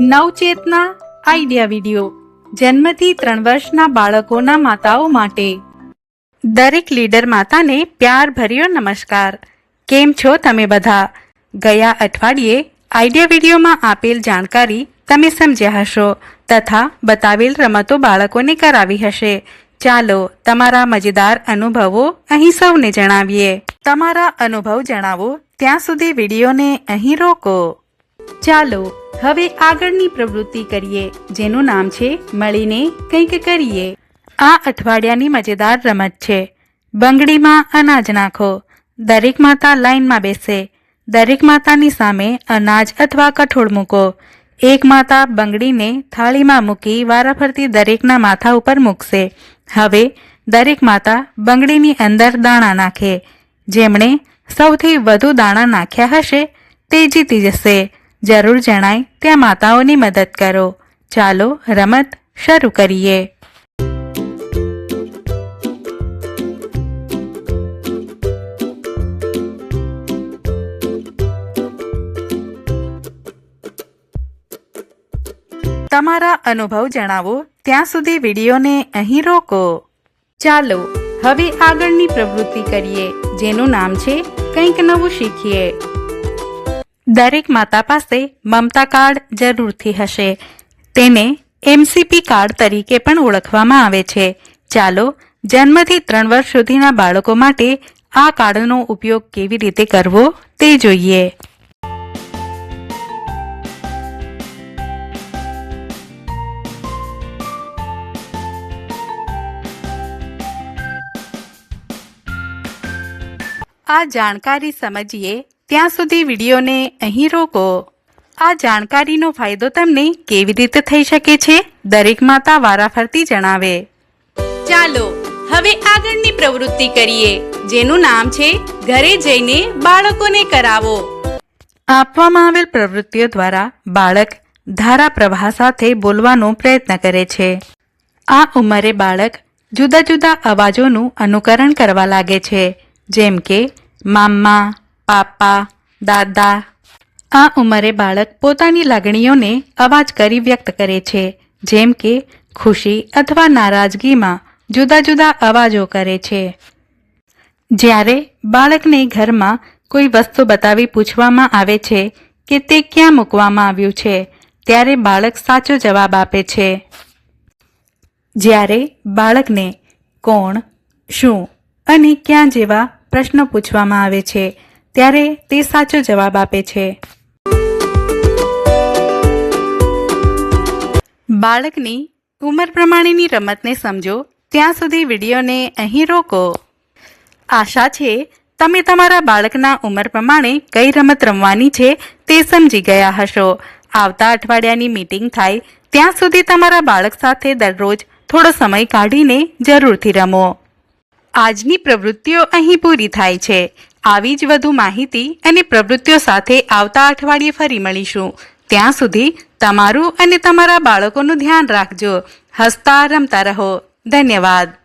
નવચેતના idea video. જન્મથી ત્રણ વર્ષના બાળકોના માતાઓ માટે. દરેક લીડર માતાને પ્યાર ભર્યો નમસ્કાર. કેમ છો તમે બધા? ગયા અઠવાડિયે આઈડિયા વિડીયોમાં આપેલ જાણકારી તમે સમજ્યા હશો તથા બતાવેલ રમતો બાળકોને કરાવી હશે. ચાલો તમારા મજેદાર અનુભવો અહીં સૌને જણાવીએ. તમારા અનુભવ જણાવો. ત્યાં સુધી વિડીયોને અહીં રોકો. ચાલો હવે આગળની પ્રવૃત્તિ કરીએ, જેનું નામ છે મળીને કંઈક કરીએ. આ અઠવાડિયાની મજેદાર રમત છે. બંગડીમાં અનાજ નાખો. દરેક માતા લાઈનમાં બેસે. દરેક માતાની સામે અનાજ અથવા કઠોળ મૂકો. એક માતા બંગડીને થાળીમાં મૂકી વારાફરતી દરેકના માથા ઉપર મૂકશે. હવે દરેક માતા બંગડીની અંદર દાણા નાખે. જેમણે સૌથી વધુ દાણા નાખ્યા હશે, તે જીતી જશે. જરૂર જણાય ત્યાં માતાઓની મદદ કરો. ચાલો રમત શરૂ કરીએ. તમારા અનુભવ જણાવો. ત્યાં સુધી વિડીયોને અહીં રોકો. ચાલો હવે આગળની પ્રવૃત્તિ કરીએ, જેનું નામ છે કંઈક નવું શીખીએ. દરેક માતા પાસે મમતા કાર્ડ જરૂરથી હશે. તેને એમસીપી કાર્ડ તરીકે પણ ઓળખવામાં આવે છે. ચાલો, જન્મથી ત્રણ વર્ષ સુધીના બાળકો માટે આ કાર્ડનો ઉપયોગ કેવી રીતે કરવો તે જોઈએ. આ જાણકારી સમજીએ ત્યાં સુધી વિડીયોને અહીં રોકો. આ જાણકારીનો ફાયદો તમને કેવી રીતે થઈ શકે છે દરેક માતા વારાફરતી જણાવે. ચાલો હવે આગળની પ્રવૃત્તિ કરીએ જેનું નામ છે ઘરે જઈને બાળકોને કરાવો. આપવામાં આવેલ પ્રવૃત્તિઓ દ્વારા બાળક ધારા પ્રવાહ સાથે બોલવાનો પ્રયત્ન કરે છે. આ ઉંમરે બાળક જુદા જુદા અવાજોનું અનુકરણ કરવા લાગે છે જેમ કે મામ્મા પાપા, દાદા, આ ઉંમરે બાળક પોતાની લાગણીઓને અવાજ કરી વ્યક્ત કરે છે, જેમ કે ખુશી અથવા નારાજગીમાં જુદા જુદા અવાજો કરે છે. જ્યારે બાળકને ઘરમાં કોઈ વસ્તુ બતાવી પૂછવામાં આવે છે કે તે ક્યાં મૂકવામાં આવ્યું છે, ત્યારે બાળક સાચો જવાબ આપે છે. જ્યારે બાળકને કોણ, શું અને ક્યાં જેવા પ્રશ્નો પૂછવામાં આવે છે ત્યારે તે સાચો જવાબ આપે છે. બાળકની ઉંમર પ્રમાણેની રમતને સમજો, ત્યાં સુધી વિડીયોને અહીં રોકો. આશા છે, તમે તમારા બાળકના ઉંમર પ્રમાણે કઈ રમત રમવાની છે તે સમજી ગયા હશો. આવતા અઠવાડિયાની મીટિંગ થાય, ત્યાં સુધી તમારા બાળક સાથે દરરોજ થોડો સમય કાઢીને જરૂરથી રમો. આજની પ્રવૃત્તિઓ અહીં પૂરી થાય છે. આવી જ વધુ માહિતી અને પ્રવૃત્તિઓ સાથે આવતા અઠવાડિયે ફરી મળીશું. ત્યાં સુધી તમારું અને તમારા બાળકોનું ધ્યાન રાખજો. હસતા રમતા રહો. ધન્યવાદ.